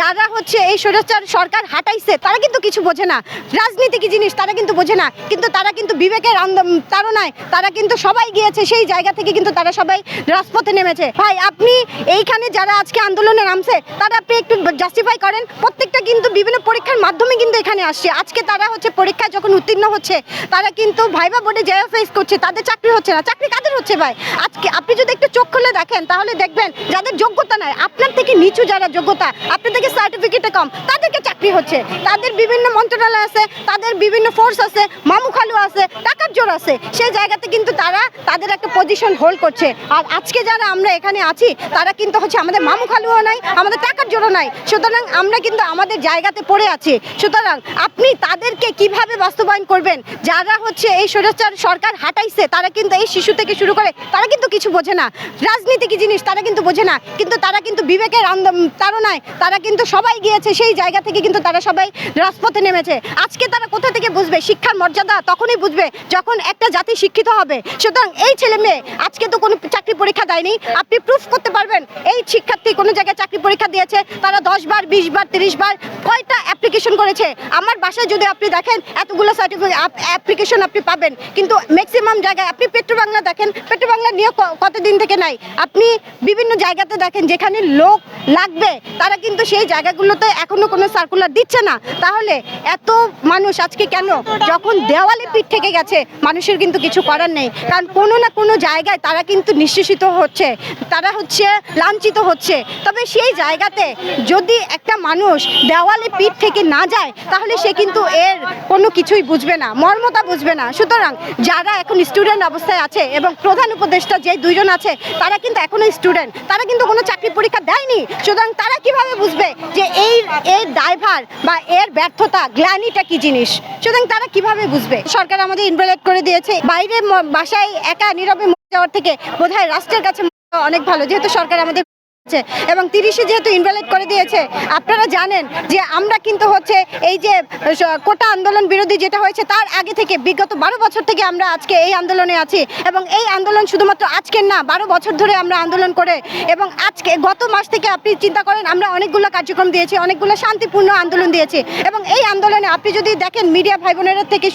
যারা হচ্ছে এই স্বৈরাচার সরকার হাঁটাইছে, তারা কিন্তু কিছু বোঝে না। রাজনীতি কি জিনিস তারা কিন্তু বোঝে না। কিন্তু তারা কিন্তু বিবেকের তাড়নায় তারা কিন্তু সবাই গিয়েছে, সেই জায়গা থেকে কিন্তু তারা সবাই রাজপথে নেমেছে। ভাই, আপনি এইখানে যারা আজকে আন্দোলনে নামছে, তারা আপনি একটু জাস্টিফাই করেন। প্রত্যেকটা কিন্তু বিভিন্ন পরীক্ষার মাধ্যমে কিন্তু এখানে আসছে। আজকে তারা হচ্ছে পরীক্ষায় যখন উত্তীর্ণ হচ্ছে, তারা কিন্তু ভাইবা বোর্ডে জয় ফেস করছে, তাদের চাকরি হচ্ছে না। চাকরি কাদের হচ্ছে ভাই? আজকে আপনি যদি একটু চোখ খুলে দেখেন, তাহলে দেখবেন যাদের যোগ্যতা নাই, আপনার থেকে নিচু যারা যোগ্যতা আপনার থেকে সার্টিফিকেটে কম, তাদেরকে চাকরি হচ্ছে। তাদের বিভিন্ন মন্ত্রণালয় আছে, তাদের বিভিন্ন ফোর্স আছে, মামু খালু আছে, টাকার জোর আছে। সেই জায়গাতে কিন্তু তারা তাদের একটা পজিশন হোল্ড করছে। আর আজকে যারা আমরা এখানে আছি, তারা কিন্তু হচ্ছে আমাদের মামু খালুও নাই, আমাদের টাকার জোরও নাই। সুতরাং আমরা কিন্তু আমাদের জায়গাতে পড়ে আছি। সুতরাং আপনি তাদেরকে কীভাবে বাস্তবায়ন করবেন? যারা হচ্ছে এই স্বৈরাচার সরকার হাঁটাইছে, তারা কিন্তু এই শিশু থেকে শুরু করে, তারা কিন্তু কিছু বোঝে না। রাজনীতি কি জিনিস? তারা কিন্তু বোঝে না। কিন্তু তারা কিন্তু বিবেকের আন্দ- তাড়নায় তারা কিন্তু সবাই গিয়েছে, সেই জায়গা থেকে কিন্তু তারা সবাই রাজপথে নেমেছে। আজকে তারা কোথা থেকে বুঝবে? শিক্ষার মর্যাদা তখনই বুঝবে যখন একটা জাতি শিক্ষিত হবে। সুতরাং এই ছেলে মেয়ে, আজকে তো কোনো চাকরি পরীক্ষা দেয়নি। আপনি প্রুফ করতে পারবেন। এই শিক্ষার্থী কোনো জায়গায় চাকরি পরীক্ষা দিয়েছে, তারা দশ বার, বিশ বার, তিরিশ বার কয়টা অ্যাপ্লিকেশন করেছে? আমার বাসায় যদি আপনি দেখেন, এতগুলো সার্টিফিকেট অ্যাপ্লিকেশন আপনি পাবেন। কিন্তু ম্যাক্সিমাম জায়গায়, আপনি পেট্রো বাংলা দেখেন পেট্রো বাংলা নিয়ে ক- কতদিন থেকে নাই? আপনি বিভিন্ন জায়গাতে দেখেন, যেখানে লোক লাগবে, তারা কিন্তু সেই জায়গাগুলোতে এখনও কোনো সার্কুলার দিচ্ছে না। তাহলে এত মানুষ আজকে কেন? যখন দেওয়ালে পিঠ থেকে গেছে, মানুষের কিন্তু কিছু করার নেই। কারণ কোনো না কোনো জায়গায় তারা কিন্তু নিঃশেষিত হচ্ছে। তারা হচ্ছে লাঞ্ছিত হচ্ছে। তবে সেই জায়গাতে যদি একটা মানুষ দেওয়ালে পিঠ থেকে না যায়, তাহলে সে কিন্তু এর কোনো কিছুই বুঝবে না, মর্মতা বুঝবে না। সুতরাং যারা এখন স্টুডেন্ট অবস্থায় আছে এবং প্রধান উপদেষ্টা যে দুইজন আছে, তারা কিন্তু এখনও স্টুডেন্ট তারা কিন্তু কোনো চাকরি পরীক্ষা দেয়নি। সুতরাং তারা কীভাবে বুঝবে যে এই এর ড্রাইভার বা এর ব্যর্থতা, গ্লানিটা কি জিনিস? সুতরাং তারা কীভাবে বুঝবে? সরকার আমাদের ইনভেলেট করে দিয়েছে। বাইরে বাসায় একা, নীরবে মরে যাওয়ার থেকে বোধহয় রাষ্ট্রের কাছে অনেক ভালো। যেহেতু সরকার আমাদের আছে এবং তিরিশে যেহেতু ইনভ্যালিড করে দিয়েছে, আপনারা জানেন যে আমরা কিন্তু হচ্ছে এই যে কোটা আন্দোলন বিরোধী যেটা হয়েছে, তার আগে থেকে বিগত বারো বছর থেকে আমরা আজকে এই আন্দোলনে আছি এবং এই আন্দোলন শুধুমাত্র আজকের না, বারো বছর ধরে আমরা আন্দোলন করে এবং আজকে, গত মাস থেকে আপনি চিন্তা করেন, আমরা অনেকগুলো কার্যক্রম দিয়েছি, অনেকগুলো শান্তিপূর্ণ আন্দোলন দিয়েছি এবং এই আন্দোলনে আপনি যদি দেখেন মিডিয়া ভাই বোনেরা থেকে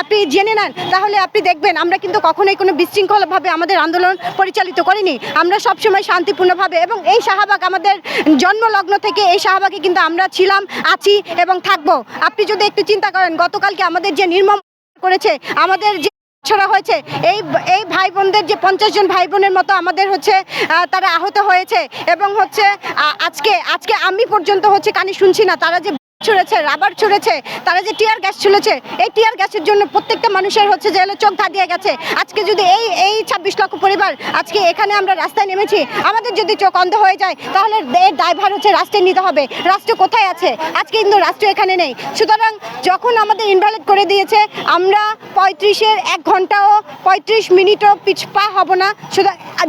আপনি জেনে নেন, তাহলে আপনি দেখবেন আমরা কিন্তু কখনোই কোনো বিশৃঙ্খলভাবে আমাদের আন্দোলন পরিচালিত করিনি। আমরা সবসময় শান্তিপূর্ণভাবে এবং এই শাহবাগ আমাদের জন্মলগ্ন থেকে এই শাহবাগে কিন্তু আমরা ছিলাম, আছি এবং থাকব। আপনি যদি একটু চিন্তা করেন, গতকালকে আমাদের যে নির্মম করেছে, আমাদের যে ছড়া হয়েছে, এই এই ভাই বোনদের যে পঞ্চাশ জন ভাই বোনের মতো আমাদের হচ্ছে তারা আহত হয়েছে এবং হচ্ছে আজকে আজকে আমি পর্যন্ত হচ্ছে কানে শুনছি না, তারা যে ছুঁড়েছে, রাবার ছুঁড়েছে, তারা যে টিয়ার গ্যাস ছুঁড়েছে এই টিয়ার গ্যাসের জন্য প্রত্যেকটা মানুষের হচ্ছে যে হলো চোখ ধাঁধিয়ে গেছে। আজকে যদি এই এই ছাব্বিশ লক্ষ পরিবার আজকে এখানে আমরা রাস্তায় নেমেছি, আমাদের যদি চোখ অন্ধ হয়ে যায়, তাহলে এর ড্রাইভার হচ্ছে রাষ্ট্রে নিতে হবে। রাষ্ট্র কোথায় আছে? আজকে কিন্তু রাষ্ট্র এখানে নেই। সুতরাং যখন আমাদের ইনভ্যালিড করে দিয়েছে, আমরা পঁয়ত্রিশের এক ঘন্টাও, পঁয়ত্রিশ মিনিটও পিছপা হব না।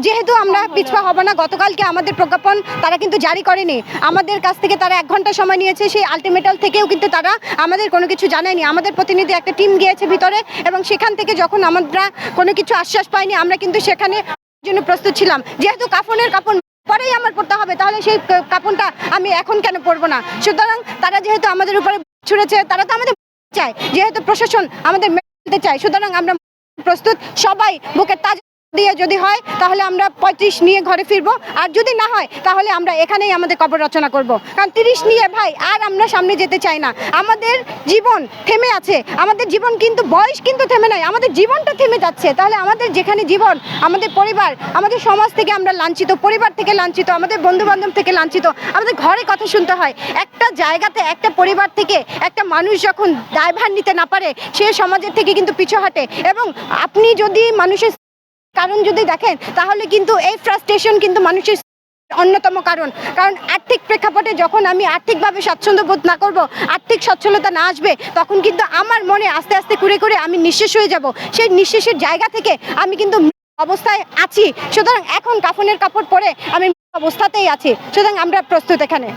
যেহেতু আমরা পিছপা হব না, গতকালকে আমাদের প্রজ্ঞাপন তারা কিন্তু জারি করেনি। আমাদের কাছ থেকে তারা এক ঘণ্টা সময় নিয়েছে, সেই আলটিমেটাল থেকেও কিন্তু তারা আমাদের কোনো কিছু জানায়নি। আমাদের প্রতিনিধি একটা টিম গিয়েছে ভিতরে এবং সেখান থেকে যখন আমরা কোনো কিছু আশ্বাস পাইনি, আমরা কিন্তু সেখানে জন্য প্রস্তুত ছিলাম। যেহেতু কাফনের কাপড় পরেই আমার পড়তে হবে, তাহলে সেই কাপড়টা আমি এখন কেন পরবো না? সুতরাং তারা যেহেতু আমাদের উপরে ছুড়েছে, তারা তো আমাদের চায়। যেহেতু প্রশাসন আমাদের মেনে চায়, সুতরাং আমরা প্রস্তুত। সবাই বুকের তাজ দিয়ে যদি হয়, তাহলে আমরা পঁয়ত্রিশ নিয়ে ঘরে ফিরবো। আর যদি না হয়, তাহলে আমরা এখানেই আমাদের কবর রচনা করব। কারণ তিরিশ নিয়ে ভাই, আর আমরা সামনে যেতে চাই না। আমাদের জীবন থেমে আছে। আমাদের জীবন কিন্তু, বয়স কিন্তু থেমে নাই। আমাদের জীবনটা থেমে যাচ্ছে। তাহলে আমাদের যেখানে জীবন, আমাদের পরিবার, আমাদের সমাজ থেকে আমরা লাঞ্ছিত, পরিবার থেকে লাঞ্ছিত, আমাদের বন্ধু বান্ধব থেকে লাঞ্ছিত, আমাদের ঘরে কথা শুনতে হয়। একটা জায়গাতে একটা পরিবার থেকে একটা মানুষ যখন দায়ভার নিতে না পারে, সে সমাজের থেকে কিন্তু পিছু হাঁটে। এবং আপনি যদি মানুষের কারণ যদি দেখেন, তাহলে কিন্তু এই ফ্রাস্ট্রেশন কিন্তু মানুষের অন্যতম কারণ। কারণ আর্থিক প্রেক্ষাপটে যখন আমি আর্থিকভাবে স্বাচ্ছন্দ্য বোধ না করব, আর্থিক সচ্ছলতা না আসবে, তখন কিন্তু আমার মনে আস্তে আস্তে করে করে আমি নিঃশেষ হয়ে যাব। সেই নিঃশেষের জায়গা থেকে আমি কিন্তু অবস্থায় আছি। সুতরাং এখন কাফনের কাপড় পরে আমি অবস্থাতেই আছি। সুতরাং আমরা প্রস্তুত এখানে।